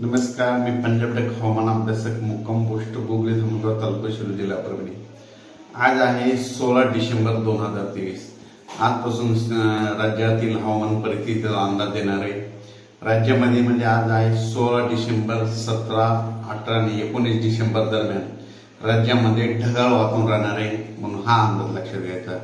नमस्कार मी पंजाब टेक हवामान अभ्यासक मुक्काम पोस्ट गोगले समुद्र तालुका शिरूर जिल्हा परभणी. आज आहे सोळा डिसेंबर दोन हजार तेवीस. आजपासून राज्यातील हवामान परिस्थितीचा अंदाज देणार आहे. राज्यामध्ये म्हणजे आज आहे सोळा डिसेंबर सतरा अठरा आणि एकोणीस डिसेंबर दरम्यान राज्यामध्ये ढगाळ वातावरण राहणार आहे म्हणून हा अंदाज लक्षात घ्यायचा.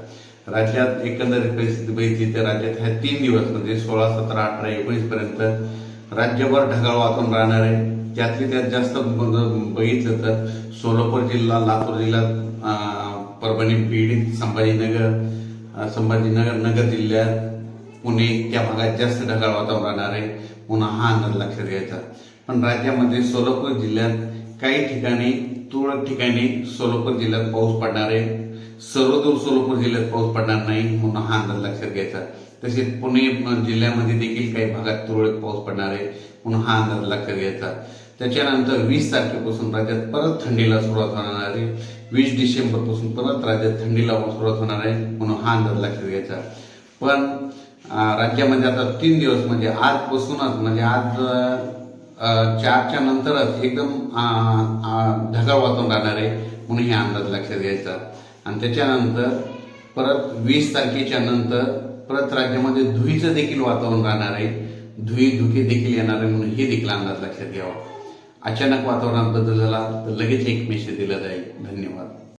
राज्यात एकंदरीत परिस्थिती बघितली तर राज्यात ह्या तीन दिवस म्हणजे सोळा सतरा अठरा एकोणीस पर्यंत राज्यभर ढगाळ वातावरण राहणार आहे. त्यातली त्यात जास्त बघितलं तर सोलापूर जिल्हा लातूर जिल्हा परभणी बीड संभाजीनगर संभाजीनगर नगर जिल्ह्यात पुणे त्या भागात जास्त ढगाळ वातावरण राहणार आहे. पुन्हा हा अंदाज लक्षात घ्यायचा. पण राज्यामध्ये सोलापूर जिल्ह्यात काही ठिकाणी तुरळक ठिकाणी सोलापूर जिल्ह्यात पाऊस पडणार आहे. सर्वदूर सोलापूर जिल्ह्यात पाऊस पडणार नाही म्हणून हा अंदाज लक्षात घ्यायचा. तसेच पुणे जिल्ह्यामध्ये देखील काही भागात तुरळक पाऊस पडणार आहे म्हणून हा अंदाज लक्षात घ्यायचा. त्याच्यानंतर वीस तारखेपासून राज्यात परत थंडीला सुरुवात होणार आहे. वीस डिसेंबरपासून परत राज्यात थंडीला सुरुवात होणार आहे म्हणून हा अंदाज लक्षात घ्यायचा. पण राज्यामध्ये आता तीन दिवस म्हणजे आजपासूनच म्हणजे आज चारच्या नंतरच एकदम ढगाळ वाचून राहणार आहे म्हणून हे अंदाज लक्षात घ्यायचा. आणि त्याच्यानंतर परत वीस तारखेच्या नंतर परत राज्यामध्ये धुईचं देखील वातावरण राहणार आहे. धुई धुके देखील येणार आहे म्हणून हे देखील अंदाज लक्षात घ्यावा. अचानक वातावरणात बदल झाला तर लगेच एक मेसेज दिला जाईल. धन्यवाद.